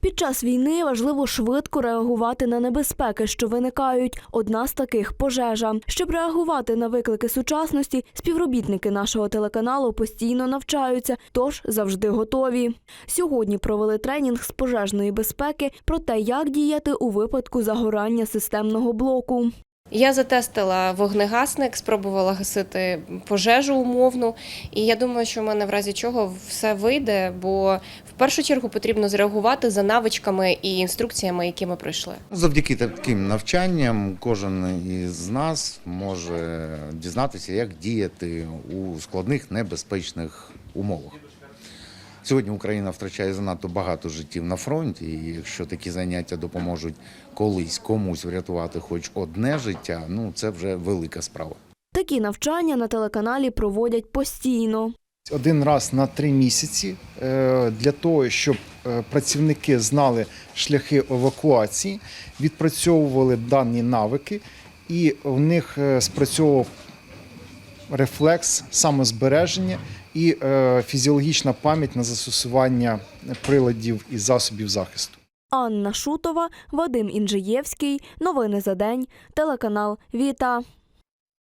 Під час війни важливо швидко реагувати на небезпеки, що виникають. Одна з таких пожежа. Щоб реагувати на виклики сучасності, співробітники нашого телеканалу постійно навчаються, тож завжди готові. Сьогодні провели тренінг з пожежної безпеки про те, як діяти у випадку загорання системного блоку. Я затестила вогнегасник, спробувала гасити пожежу умовну, і я думаю, що в мене в разі чого все вийде, бо в першу чергу потрібно зреагувати за навичками і інструкціями, які ми пройшли. Завдяки таким навчанням кожен із нас може дізнатися, як діяти у складних небезпечних умовах. Сьогодні Україна втрачає занадто багато життів на фронті, і якщо такі заняття допоможуть колись комусь врятувати хоч одне життя, ну це вже велика справа. Такі навчання на телеканалі проводять постійно. один раз на три місяці е, для того, щоб е, працівники знали шляхи евакуації, відпрацьовували дані навики, і в них е, спрацьовував рефлекс самозбереження і е, фізіологічна пам'ять на застосування приладів і засобів захисту. Анна Шутова, Вадим Інжиєвський. Новини за день. Телеканал Віта.